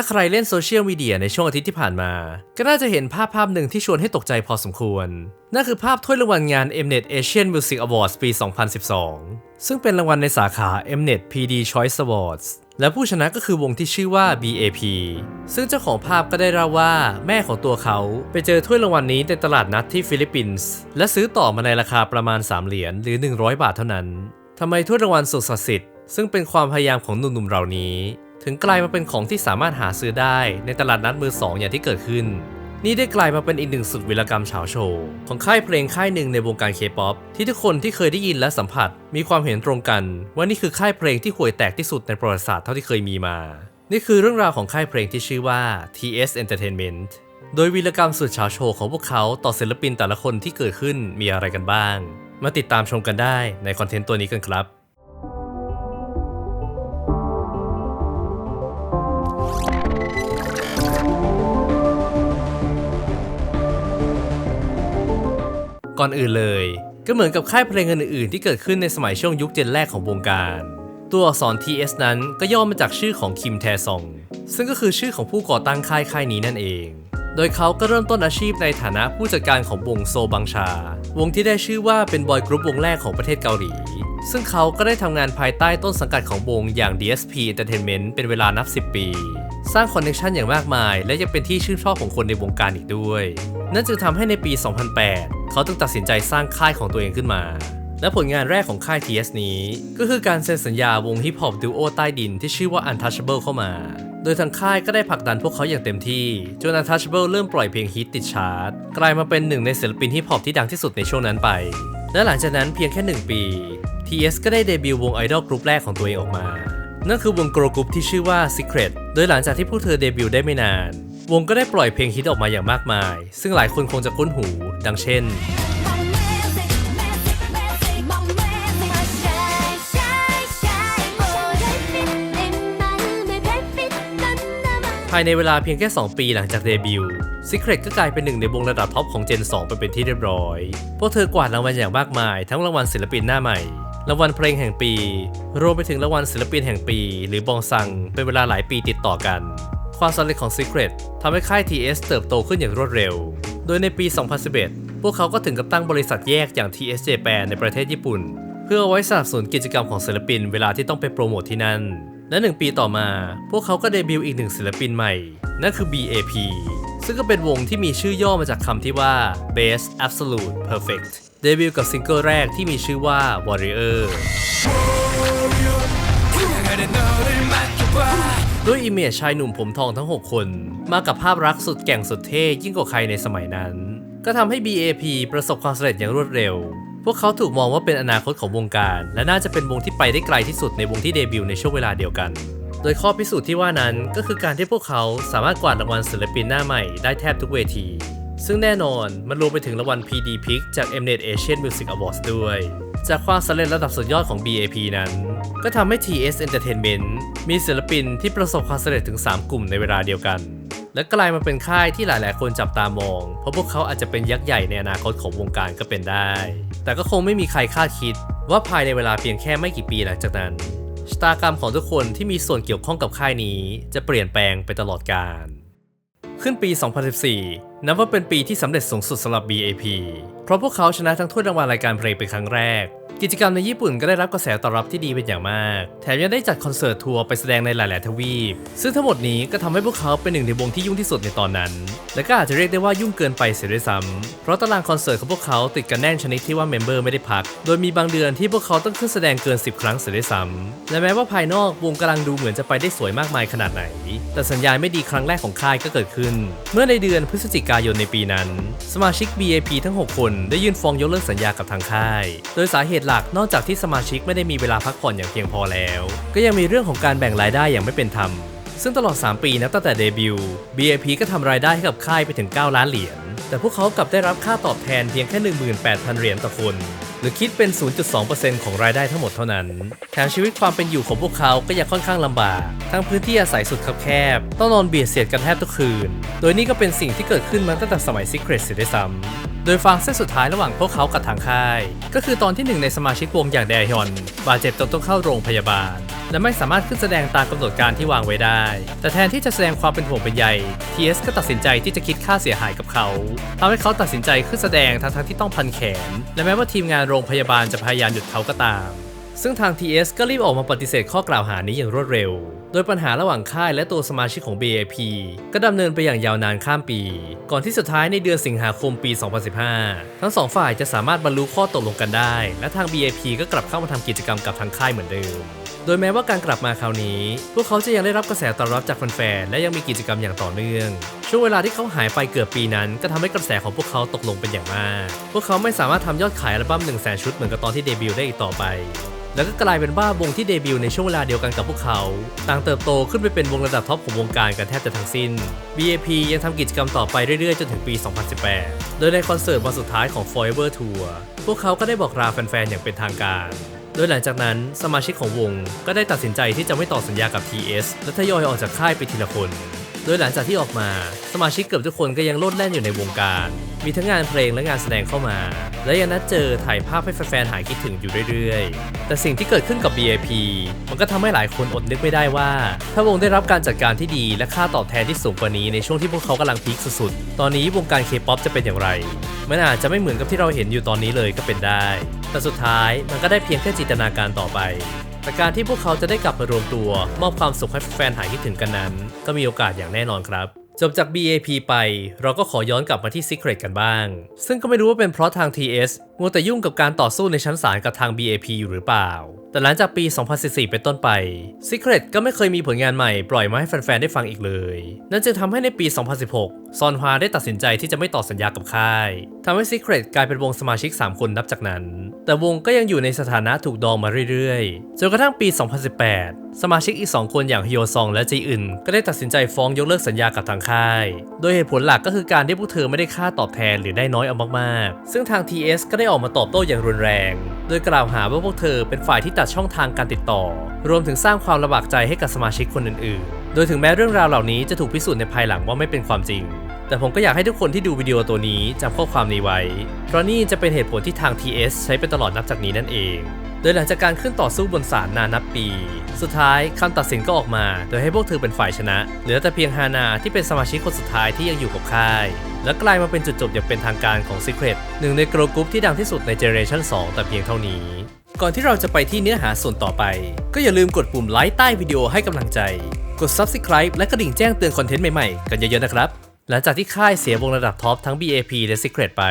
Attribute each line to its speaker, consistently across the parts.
Speaker 1: ถ้าใครเล่นโซเชียลมีเดียในช่วงอาทิตย์ที่ผ่านมา ก็น่าจะเห็นภาพภาพหนึ่งที่ชวนให้ตกใจพอสมควร นั่นคือภาพถ้วยรางวัลงาน Mnet Asian Music Awards ปี 2012 ซึ่งเป็นรางวัลในสาขา Mnet PD Choice Awards และผู้ชนะก็คือวงที่ชื่อว่า BAP ซึ่งเจ้าของภาพก็ได้เล่าว่าแม่ของตัวเขาไปเจอถ้วยรางวัลนี้ในตลาดนัดที่ฟิลิปปินส์และซื้อต่อมาในราคาประมาณ 3 เหรียญหรือ 100 บาทเท่านั้นทำไมถ้วยรางวัลสุดศักดิ์สิทธิ์ซึ่งเป็นความพยายามของหนุ่มๆเหล่านี้ ถึงกลายมาเป็นของที่สามารถหาซื้อได้ในตลาดนัดมือสองอย่างที่เกิดขึ้น นี่ได้กลายมาเป็นอีกหนึ่งสุดวิรกรรมเฉาโชว์ของค่ายเพลงค่ายหนึ่งในวงการเคป๊อปที่ทุกคนที่เคยได้ยินและสัมผัส มีความเห็นตรงกัน ว่านี่คือค่ายเพลงที่ห่วยแตกที่สุดในประวัติศาสตร์เท่าที่เคยมีมา นี่คือเรื่องราวของค่ายเพลงที่ชื่อว่า TS Entertainment โดยวีรกรรมสุดเฉาโชว์ของพวกเขาต่อศิลปินแต่ละคนที่เกิดขึ้นมีอะไรกันบ้าง มาติดตามชมกันได้ในคอนเทนต์ตัวนี้กันครับ ก่อนอื่นเลย ก็เหมือนกับค่ายเพลงอื่นๆ ที่เกิดขึ้นในสมัยช่วงยุคเจนแรกของวงการ ตัวอักษร TS นั้นก็ย่อมาจากชื่อของคิมแทซอง ซึ่งก็คือชื่อของผู้ก่อตั้งค่ายค่ายนี้นั่นเอง โดยเขาก็เริ่มต้นอาชีพในฐานะผู้จัดการของวงโซบังชา วงที่ได้ชื่อว่าเป็นบอยกรุ๊ปวงแรกของประเทศเกาหลี ซึ่งเขาก็ได้ทำงานภายใต้ต้นสังกัดของวงอย่าง DSP Entertainment เป็นเวลานับ 10 ปีสร้างคอนเนคชันอย่างมากมาย และยังเป็นที่ชื่นชอบของคนในวงการอีกด้วย นั่นจึงทำให้ในปี 2008 เขาต้องตัดสินใจสร้างค่ายของตัวเองขึ้นมา และผลงานแรกของค่าย TS นี้ ก็คือการเซ็นสัญญาวงฮิปฮอปดูโอใต้ดินที่ชื่อว่า Untouchable เข้ามา โดยทางค่ายก็ได้ผลักดันพวกเขาอย่างเต็มที่ จน Untouchable เริ่มปล่อยเพลงฮิตติดชาร์ตกลายมาเป็นหนึ่งในศิลปินฮิปฮอปที่ดังที่สุดในช่วงนั้นไป และหลังจากนั้นเพียงแค่ 1 ปี TS ก็ได้เดบิวต์วงไอดอลกรุ๊ปแรกของตัวเองออกมา นั่นคือวงโกรกรุ๊ปที่ชื่อว่า Secret โดยหลังจากที่พวกเธอเดบิวต์ได้ไม่นาน วงก็ได้ปล่อยเพลงฮิตออกมาอย่างมากมาย ซึ่งหลายคนคงจะคุ้นหู ดังเช่น ภายในเวลาเพียงแค่ 2 ปีหลังจากเดบิวต์ Secret ก็กลายเป็นหนึ่งในวงระดับท็อปของ Gen 2 ไปเป็นที่เรียบร้อย พวกเธอกวาดรางวัลอย่างมากมาย ทั้งรางวัลศิลปินหน้าใหม่รางวัลเพลงแห่งปี รวมไปถึงรางวัลศิลปินแห่งปี หรือบองซัง เป็นเวลาหลายปีติดต่อกัน ความสำเร็จของ Secret ทำให้ค่าย TS เติบโตขึ้นอย่างรวดเร็ว โดยในปี 2011 พวกเขาก็ถึงกับตั้งบริษัทแยกอย่าง TS Japan ในประเทศญี่ปุ่น เพื่อเอาไว้สนับสนุนกิจกรรมของศิลปินเวลาที่ต้องไปโปรโมทที่นั่น และหนึ่งปีต่อมา พวกเขาก็เดบิวต์อีกหนึ่งศิลปินใหม่ นั่นคือ BAP ซึ่งก็เป็นวงที่มีชื่อย่อมาจากคำที่ว่า Best Absolute Perfect เดบิวต์กับซิงเกิลแรกที่มีชื่อว่า Warrior ด้วยอิมเมจชายหนุ่มผมทองทั้ง 6 คน มากับภาพรักสุดแก่งสุดเท่ยิ่งกว่าใครในสมัยนั้น ก็ทำให้ BAP ประสบความสำเร็จอย่างรวดเร็ว พวกเขาถูกมองว่าเป็นอนาคตของวงการ และน่าจะเป็นวงที่ไปได้ไกลที่สุดในวงที่เดบิวต์ในช่วงเวลาเดียวกัน โดยข้อพิสูจน์ที่ว่านั้นก็คือการที่พวกเขาสามารถกวาดรางวัลศิลปินหน้าใหม่ได้แทบทุกเวที ซึ่งแน่นอนมันรวมไปถึงรางวัล PD Pick จาก Mnet Asian Music Awards ด้วย จากความสำเร็จระดับสุดยอดของ BAP นั้น ก็ทำให้ TS Entertainment มีศิลปินที่ประสบความสำเร็จถึง 3 กลุ่มในเวลาเดียวกัน และกลายมาเป็นค่ายที่หลาย ๆ คนจับตามอง เพราะพวกเขาอาจจะเป็นยักษ์ใหญ่ในอนาคตของวงการก็เป็นได้ แต่ก็คงไม่มีใครคาดคิด ว่าภายในเวลาเพียงแค่ไม่กี่ปีหลังจากนั้นชะตากรรมของทุกคนที่มีส่วนเกี่ยวข้องกับค่ายนี้ จะเปลี่ยนแปลงไปตลอดกาลขึ้นปี 2014 นับว่าเป็นปีที่สำเร็จสูงสุดสำหรับ BAP เพราะพวกเขาชนะทั้งถ้วยรางวัลรายการเพลงเป็นครั้งแรก กิจกรรมในญี่ปุ่นก็ได้รับกระแสตอบรับที่ดีเป็นอย่างมาก แถมยังได้จัดคอนเสิร์ตทัวร์ไปแสดงในหลาย ๆ ทวีป ซึ่งทั้งหมดนี้ก็ทำให้พวกเขาเป็นหนึ่งในวงที่ยุ่งที่สุดในตอนนั้น และก็อาจจะเรียกได้ว่ายุ่งเกินไปเสียด้วยซ้ำเพราะตารางคอนเสิร์ตของพวกเขาติดกันแน่นชนิดที่ว่าเมมเบอร์ไม่ได้พัก โดยมีบางเดือนที่พวกเขาต้องขึ้นแสดงเกิน 10 ครั้งเสียด้วยซ้ำและแม้ว่าภายนอกวงกำลังดูเหมือนจะไปได้สวยมากมายขนาดไหน แต่สัญญาณไม่ดีครั้งแรกของค่ายก็เกิดขึ้น เมื่อในเดือนพฤศจิกายนในปีนั้น สมาชิก BAP ทั้ง 6 คนได้ยื่นฟ้องยกเลิกสัญญากับทางค่าย โดยสาเหตุหลัก นอกจากที่สมาชิกไม่ได้มีเวลาพักผ่อนอย่างเพียงพอแล้ว ก็ยังมีเรื่องของการแบ่งรายได้อย่างไม่เป็นธรรม ซึ่งตลอด 3 ปีนับตั้งแต่เดบิวต์ BAP ก็ทำรายได้ให้กับค่ายไปถึง 9 ล้านเหรียญ แต่พวกเขากลับได้รับค่าตอบแทนเพียงแค่ 18,000 เหรียญต่อคน หรือคิดเป็น 0.2%ของรายได้ทั้งหมดเท่านั้น แถมชีวิตความเป็นอยู่ของพวกเขาก็ยังค่อนข้างลำบาก ทั้งพื้นที่อาศัยสุดคับแคบ ต้องนอนเบียดเสียดกันแทบทุกคืน โดยนี่ก็เป็นสิ่งที่เกิดขึ้นมาตั้งแต่สมัย Secret เสียด้วยซ้ำ โดยฟังเส้นสุดท้ายระหว่างพวกเขากับทางค่าย ก็คือตอนที่หนึ่งในสมาชิกวงอย่างแดฮยอน บาดเจ็บจนต้องเข้าโรงพยาบาล และไม่สามารถขึ้นแสดงตามกำหนดการที่วางไว้ได้ แต่แทนที่จะแสดงความเป็นห่วงเป็นใย TS ก็ตัดสินใจที่จะคิดค่าเสียหายกับเขาทำให้เขาตัดสินใจขึ้นแสดงทั้งๆที่ต้องพันแขน และแม้ว่าทีมงานโรงพยาบาลจะพยายามหยุดเขาก็ตาม ซึ่งทาง TS ก็รีบออกมาปฏิเสธข้อกล่าวหานี้อย่างรวดเร็ว โดยปัญหาระหว่างค่ายและตัวสมาชิกของ BAP ก็ดำเนินไปอย่างยาวนานข้ามปี ก่อนที่สุดท้ายในเดือนสิงหาคมปี 2015 ทั้งสองฝ่ายจะสามารถบรรลุข้อตกลงกันได้ และทาง BAP ก็กลับเข้ามาทำกิจกรรมกับทางค่ายเหมือนเดิม โดยแม้ว่าการกลับมาคราวนี้ พวกเขาจะยังได้รับกระแสตอบรับจากแฟนๆ และยังมีกิจกรรมอย่างต่อเนื่อง ช่วงเวลาที่เขาหายไปเกือบปีนั้น ก็ทำให้กระแสของพวกเขาตกลงเป็นอย่างมาก พวกเขาไม่สามารถทำยอดขายอัลบั้ม1 0 0 0 0แชุดเหมือนกับตอนที่เดบิวต์ได้อีกต่อไป แล้วก็กลายเป็นว่าวงที่เดบิวต์ในช่วงเวลาเดียวกันกับพวกเขา ต่างเติบโตขึ้นไปเป็นวงระดับท็อปของวงการกันแทบจะทั้งสิ้น BAP ยังทำกิจกรรมต่อไปเรื่อยๆ จนถึงปี 2018 โดยในคอนเสิร์ตวันสุดท้ายของ Forever Tour พวกเขาก็ได้บอกลาแฟนๆ อย่างเป็นทางการ โดยหลังจากนั้นสมาชิกของวงก็ได้ตัดสินใจที่จะไม่ต่อสัญญากับ TS และทยอยออกจากค่ายไปทีละคน โดยหลังจากที่ออกมา สมาชิกเกือบทุกคนก็ยังโลดแล่นอยู่ในวงการ มีทั้งงานเพลงและงานแสดงเข้ามา และยังนัดเจอถ่ายภาพให้แฟนๆหายคิดถึงอยู่เรื่อยๆ แต่สิ่งที่เกิดขึ้นกับ BAP มันก็ทำให้หลายคนอดนึกไม่ได้ว่า ถ้าวงได้รับการจัดการที่ดีและค่าตอบแทนที่สูงกว่านี้ในช่วงที่พวกเขากำลังพีคสุดๆ ตอนนี้วงการ K-POP จะเป็นอย่างไรมันอาจจะไม่เหมือนกับที่เราเห็นอยู่ตอนนี้เลยก็เป็นได้ แต่สุดท้ายมันก็ได้เพียงแค่จินตนาการต่อไป แต่การที่พวกเขาจะได้กลับมารวมตัว มอบความสุขให้แฟนหายคิดถึงกันนั้น ก็มีโอกาสอย่างแน่นอนครับ จบจาก BAP ไป เราก็ขอย้อนกลับมาที่ Secret กันบ้าง ซึ่งก็ไม่รู้ว่าเป็นเพราะทาง TS มัวแต่ยุ่งกับการต่อสู้ในชั้นศาลกับทาง BAP อยู่หรือเปล่า แต่หลังจากปี 2014 เป็นต้นไป Secret ก็ไม่เคยมีผลงานใหม่ปล่อยมาให้แฟนๆ ได้ฟังอีกเลย นั่นจึงทำให้ในปี 2016 ซอนฮวาได้ตัดสินใจที่จะไม่ต่อสัญญากับค่ายทำให้ Secret กลายเป็นวงสมาชิก 3 คนนับจากนั้น แต่วงก็ยังอยู่ในสถานะถูกดองมาเรื่อยๆ จนกระทั่งปี 2018 สมาชิกอีก 2 คนอย่างฮยโอซองและจีอึนก็ได้ตัดสินใจฟ้องยกเลิกสัญญากับทางค่าย โดยเหตุผลหลักก็คือการที่พวกเธอไม่ได้ค่าตอบแทนหรือได้น้อยเอามากๆ ซึ่งทาง TS ก็ได้ออกมาตอบโต้อย่างรุนแรง โดยกล่าวหาว่าพวกเธอเป็นฝ่ายที่ตัดช่องทางการติดต่อ รวมถึงสร้างความระบากใจให้กับสมาชิกคนอื่นๆ โดยถึงแม้เรื่องราวเหล่านี้จะถูกพิสูจน์ในภายหลังว่าไม่เป็นความจริง แต่ผมก็อยากให้ทุกคนที่ดูวิดีโอตัวนี้จำข้อความนี้ไว้ เพราะนี่จะเป็นเหตุผลที่ทาง TS ใช้ไปตลอดนับจากนี้นั่นเอง โดยหลังจากการขึ้นต่อสู้บนศาลนานนับปี สุดท้ายคำตัดสินก็ออกมา โดยให้พวกเธอเป็นฝ่ายชนะ เหลือแต่เพียงฮานาที่เป็นสมาชิกคนสุดท้ายที่ยังอยู่กับค่าย และกลายมาเป็นจุดจบอย่างเป็นทางการของ Secret หนึ่งในโกลกรุ๊ปที่ดังที่สุดในเจเนเรชั่น2แต่เพียงเท่านี้ ก่อนที่เราจะไปที่เนื้อหาส่วนต่อไป ก็อย่าลืมกดปุ่มไลค์ใต้วิดีโอให้กำลังใจ กด Subscribe และกระดิ่งแจ้งเตือนคอนเทนต์ใหม่ๆกันเยอะๆนะครับหลังจากที่ค่ายเสียวงระดับท็อปทั้ง BAP และ Secret ไป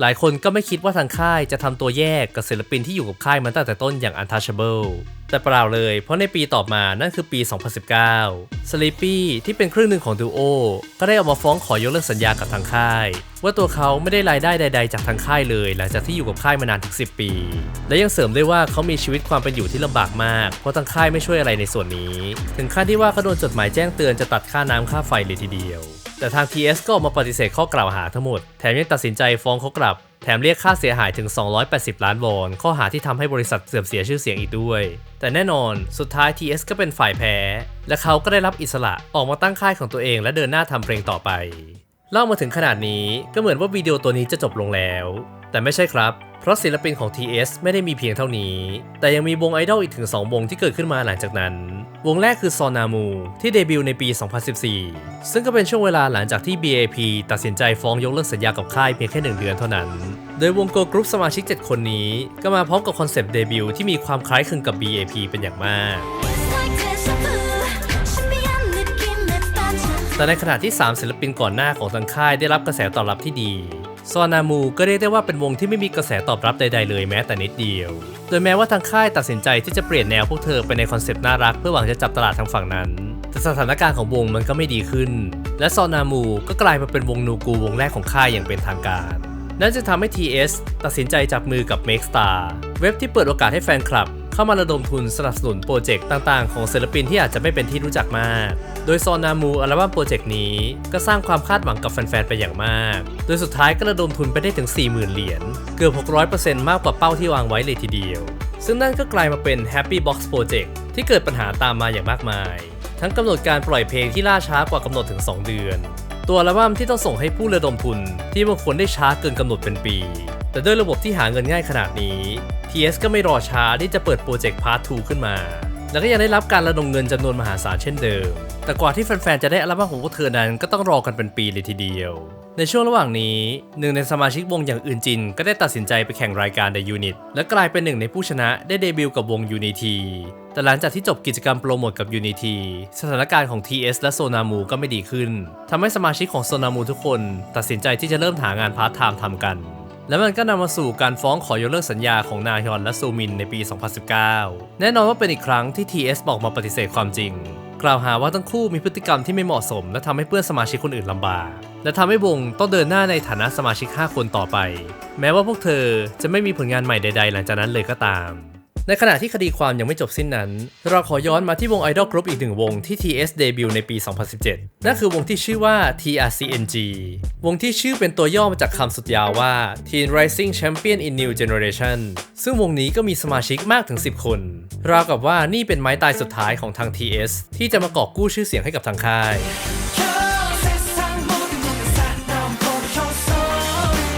Speaker 1: หลายคนก็ไม่คิดว่าทางค่ายจะทำตัวแยกกับศิลปินที่อยู่กับค่ายมาตั้งแต่ต้นอย่าง Untouchable แต่เปล่าเลย เพราะในปีต่อมานั่นคือปี 2019 Sleepy ที่เป็นครึ่งหนึ่งของ Duo ก็ได้ออกมาฟ้องขอยกเลิกสัญญากับทางค่าย ว่าตัวเขาไม่ได้รายได้ใด ๆ จากทางค่ายเลย หลังจากที่อยู่กับค่ายมานานถึง 10 ปี และยังเสริมด้วยว่าเขามีชีวิตความเป็นอยู่ที่ลำบากมาก เพราะทางค่ายไม่ช่วยอะไรในส่วนนี้ ถึงขั้นที่ว่าเขาโดนจดหมายแจ้งเตือนจะตัดค่าน้ำค่าไฟเลยทีเดียว แต่ทาง TS ก็ออกมาปฏิเสธข้อกล่าวหาทั้งหมด แถมยังตัดสินใจฟ้องเขากลับ แถมเรียกค่าเสียหายถึง 280 ล้านวอน ข้อหาที่ทำให้บริษัทเสื่อมเสียชื่อเสียงอีกด้วย แต่แน่นอน สุดท้าย TS ก็เป็นฝ่ายแพ้ และเขาก็ได้รับอิสระออกมาตั้งค่ายของตัวเอง และเดินหน้าทำเพลงต่อไป เล่ามาถึงขนาดนี้ก็เหมือนว่าวิดีโอตัวนี้จะจบลงแล้ว แต่ไม่ใช่ครับ ราะศิลปินของ TS ไม่ได้มีเพียงเท่านี้ แต่ยังมีวงไอดอลอีกถึง 2 วงที่เกิดขึ้นมาหลังจากนั้น วงแรกคือซอนามูที่เดบิวต์ในปี 2014 ซึ่งก็เป็นช่วงเวลาหลังจากที่ BAP ตัดสินใจฟ้องยกเลิกสัญญากับค่ายเพียงแค่ 1 เดือนเท่านั้น โดยวงโกกรุ๊ปสมาชิก 7 คนนี้ ก็มาพร้อมกับคอนเซปต์เดบิวต์ที่มีความคล้ายคลึงกับ BAP เป็นอย่างมากแต่ในขณะที่ 3 ศิลปินก่อนหน้าของทางค่ายได้รับกระแสตอบรับที่ดี ซอนามูก็เรียกได้ว่าเป็นวงที่ไม่มีกระแสตอบรับใด ๆ เลยแม้แต่นิดเดียว โดยแม้ว่าทางค่ายตัดสินใจที่จะเปลี่ยนแนวพวกเธอไปในคอนเซปต์น่ารักเพื่อหวังจะจับตลาดทางฝั่งนั้น แต่สถานการณ์ของวงมันก็ไม่ดีขึ้น และซอนามูก็กลายมาเป็นวงนูกูวงแรกของค่ายอย่างเป็นทางการ นั่นจะทำให้ TS ตัดสินใจจับมือกับ Make Star เว็บที่เปิดโอกาสให้แฟนคลับ เข้ามาระดมทุนสนับสนุนโปรเจกต์ต่างๆ ของศิลปินที่อาจจะไม่เป็นที่รู้จักมาก โดยซอนามูอัลบั้มโปรเจกต์นี้ก็สร้างความคาดหวังกับแฟนๆ ไปอย่างมาก โดยสุดท้ายก็ระดมทุนไปได้ถึง 40,000 เหรียญ เกือบ 600%มากกว่าเป้าที่วางไว้เลยทีเดียว ซึ่งนั่นก็กลายมาเป็น Happy Box Project ที่เกิดปัญหาตามมาอย่างมากมาย ทั้งกำหนดการปล่อยเพลงที่ล่าช้ากว่ากำหนดถึง 2 เดือน ตัวอัลบั้มที่ต้องส่งให้ผู้ระดมทุนที่บางคนได้ช้าเกินกำหนดเป็นปี แต่ด้วยระบบที่หาเงินง่ายขนาดนี้ TS ก็ไม่รอช้าที่จะเปิดโปรเจกต์พาร์ท2ขึ้นมา แล้วก็ยังได้รับการระดมเงินจำนวนมหาศาลเช่นเดิม แต่กว่าที่แฟนๆ จะได้อัลบั้มของพวกเธอนั้นก็ต้องรอกันเป็นปีเลยทีเดียว ในช่วงระหว่างนี้หนึ่งในสมาชิกวงอย่างอื่นจิน ก็ได้ตัดสินใจไปแข่งรายการ The Unit และกลายเป็นหนึ่งในผู้ชนะได้เดบิวต์กับวง Unity แต่หลังจากที่จบกิจกรรมโปรโมทกับ Unity สถานการณ์ของ TS และโซนามูก็ไม่ดีขึ้นทำให้สมาชิกของโซนามูทุกคน ตัดสินใจที่จะเริ่มหางานพาร์ทไทม์ทำกัน และมันก็นำมาสู่การฟ้องขอยกเลิกสัญญาของนาฮยอนและซูมินในปี 2019 แน่นอนว่าเป็นอีกครั้งที่ TS บอกมาปฏิเสธความจริง กล่าวหาว่าทั้งคู่มีพฤติกรรมที่ไม่เหมาะสม และทำให้เพื่อนสมาชิกคนอื่นลำบาก และทำให้วงต้องเดินหน้าในฐานะสมาชิก 5 คนต่อไป แม้ว่าพวกเธอจะไม่มีผลงานใหม่ใด ๆ หลังจากนั้นเลยก็ตาม ในขณะที่คดีความยังไม่จบสิ้นนั้น เราขอย้อนมาที่วงไอดอลกรุ๊ปอีกหนึ่งวงที่ TS เดบิวต์ในปี 2017 นั่นคือวงที่ชื่อว่า TRCNG วงที่ชื่อเป็นตัวย่อมาจากคำสุดยาวว่า Teen Rising Champion in New Generation ซึ่งวงนี้ก็มีสมาชิกมากถึง 10 คน ราวกับว่านี่เป็นไม้ตายสุดท้ายของทาง TS ที่จะมากอบกู้ชื่อเสียงให้กับทางค่าย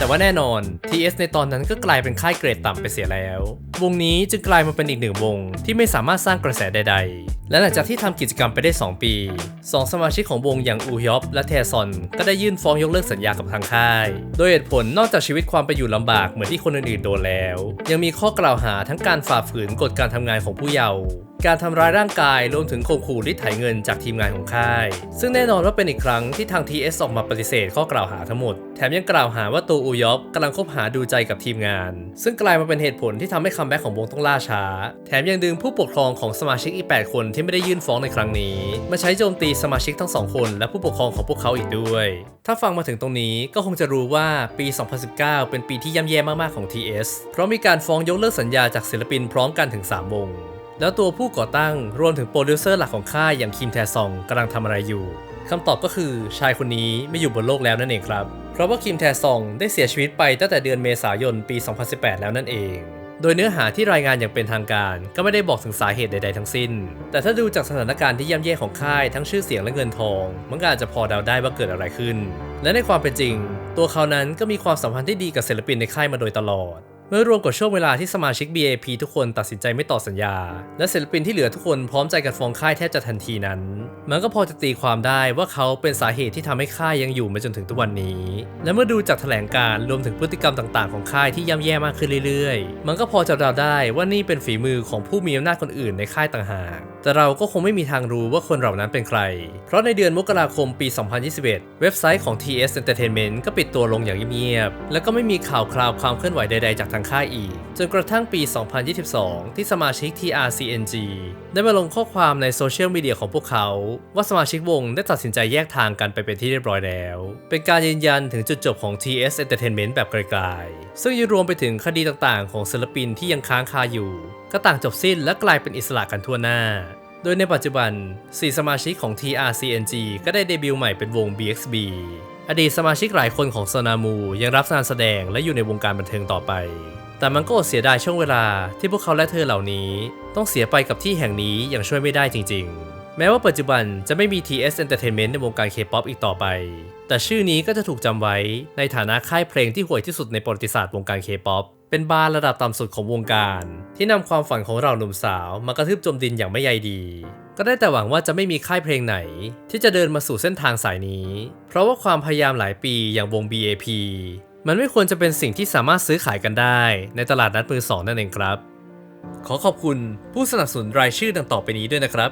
Speaker 1: แต่ว่าแน่นอน TS ในตอนนั้นก็กลายเป็นค่ายเกรดต่ำไปเสียแล้ว วงนี้จึงกลายมาเป็นอีกหนึ่งวงที่ไม่สามารถสร้างกระแสใด ๆ และหลังจากที่ทำกิจกรรมไปได้ 2 ปี 2 สมาชิกของวงอย่างอูฮยอปและเทซอน ก็ได้ยื่นฟ้องยกเลิกสัญญากับทางค่าย โดยเหตุผลนอกจากชีวิตความไปอยู่ลำบากเหมือนที่คนอื่นๆโดนแล้ว ยังมีข้อกล่าวหาทั้งการฝ่าฝืนกฎการทำงานของผู้เยาว์ การทำร้ายร่างกายรวมถึงข่มขู่ริดไถเงินจากทีมงานของค่าย ซึ่งแน่นอนว่าเป็นอีกครั้งที่ทาง TS ออกมาปฏิเสธข้อกล่าวหาทั้งหมด แถมยังกล่าวหาว่าตัวอูยอปกำลังคบหาดูใจกับทีมงาน ซึ่งกลายมาเป็นเหตุผลที่ทำให้คัมแบ็กของวงต้องล่าช้า แถมยังดึงผู้ปกครองของสมาชิกอีก 8 คนที่ไม่ได้ยื่นฟ้องในครั้งนี้ มาใช้โจมตีสมาชิกทั้งสองคนและผู้ปกครองของพวกเขาอีกด้วย ถ้าฟังมาถึงตรงนี้ก็คงจะรู้ว่าปี 2019 เป็นปีที่ย่ำแย่มากๆของ TS เพราะมีการฟ้องยกเลิกสัญญาจากศิลปินพร้อมกันถึง 3 วง แล้วตัวผู้ก่อตั้งรวมถึงโปรดิวเซอร์หลักของค่ายอย่างคิมแทซองกำลังทำอะไรอยู่คำตอบก็คือชายคนนี้ไม่อยู่บนโลกแล้วนั่นเองครับ เพราะว่าคิมแทซองได้เสียชีวิตไปตั้งแต่เดือนเมษายนปี 2018 แล้วนั่นเอง โดยเนื้อหาที่รายงานอย่างเป็นทางการ ก็ไม่ได้บอกถึงสาเหตุใดๆทั้งสิ้น แต่ถ้าดูจากสถานการณ์ที่ย่ำแย่ของค่ายทั้งชื่อเสียงและเงินทอง มันก็อาจจะพอเดาได้ว่าเกิดอะไรขึ้น และในความเป็นจริง ตัวเขานั้นก็มีความสัมพันธ์ที่ดีกับศิลปินในค่ายมาโดยตลอด เมื่อรวมกับช่วงเวลาที่สมาชิก BAP ทุกคนตัดสินใจไม่ต่อสัญญา และศิลปินที่เหลือทุกคนพร้อมใจกันฟ้องค่ายแทบจะทันทีนั้น มันก็พอจะตีความได้ว่าเขาเป็นสาเหตุที่ทำให้ค่ายยังอยู่มาจนถึงทุกวันนี้ และเมื่อดูจากแถลงการ์รวมถึงพฤติกรรมต่างๆของค่ายที่ย่ำแย่มากขึ้นเรื่อยๆ มันก็พอจะเดาได้ว่านี่เป็นฝีมือของผู้มีอำนาจคนอื่นในค่ายต่างหาก แต่เราก็คงไม่มีทางรู้ว่าคนเหล่านั้นเป็นใคร เพราะในเดือนมกราคมปี 2021 เว็บไซต์ของ TS Entertainment ก็ปิดตัวลงอย่างเงียบๆ แล้วก็ไม่มีข่าวคราวความเคลื่อนไหวใดๆจากทางค่ายอีก จนกระทั่งปี 2022 ที่สมาชิก TRCNG ได้มาลงข้อความในโซเชียลมีเดียของพวกเขา ว่าสมาชิกวงได้ตัดสินใจแยกทางกันไปเป็นที่เรียบร้อยแล้ว เป็นการยืนยันถึงจุดจบของ TS Entertainment แบบไกลๆ ซึ่งยังรวมไปถึงคดีต่างๆ ของศิลปินที่ยังค้างคาอยู่ ก็ต่างจบสิ้นและกลายเป็นอิสระกันทั่วหน้าโดยในปัจจุบัน 4 สมาชิกของ TRCNG ก็ได้เดบิวต์ใหม่เป็นวง BXB อดีตสมาชิกหลายคนของโซนามูยังรับงานแสดงและอยู่ในวงการบันเทิงต่อไป แต่มันก็เสียดายช่วงเวลาที่พวกเขาและเธอเหล่านี้ ต้องเสียไปกับที่แห่งนี้อย่างช่วยไม่ได้จริง ๆ แม้ว่าปัจจุบันจะไม่มี TS Entertainment ในวงการ K-POP อีกต่อไป แต่ชื่อนี้ก็จะถูกจำไว้ในฐานะค่ายเพลงที่ห่วยที่สุดในประวัติศาสตร์วงการ K-POP เป็นบาร์ระดับต่ำสุดของวงการ ที่นำความฝันของเราหนุ่มสาวมากระทืบจมดินอย่างไม่ใยดี ก็ได้แต่หวังว่าจะไม่มีค่ายเพลงไหน ที่จะเดินมาสู่เส้นทางสายนี้ เพราะว่าความพยายามหลายปีอย่างวง BAP มันไม่ควรจะเป็นสิ่งที่สามารถซื้อขายกันได้ในตลาดนัดมือสองนั่นเองครับ ขอขอบคุณผู้สนับสนุนรายชื่อดังต่อไปนี้ด้วยนะครับ